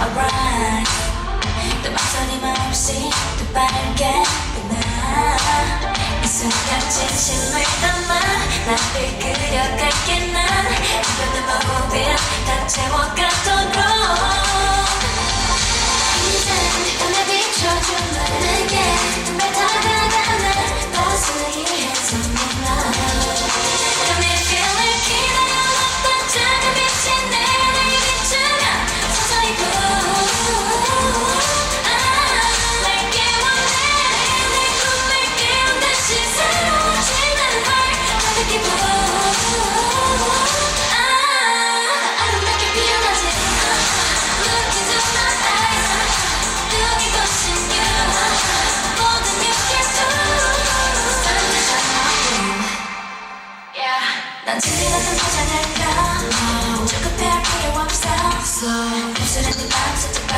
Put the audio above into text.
alright. 또 망설임 없이 또 빨개 빛나. 이 순간 진심을 담아 나 빌게 난 진리 같은 포장을 펴 조금 빼앗길 필요 없어 입술에 네 맘을 살짝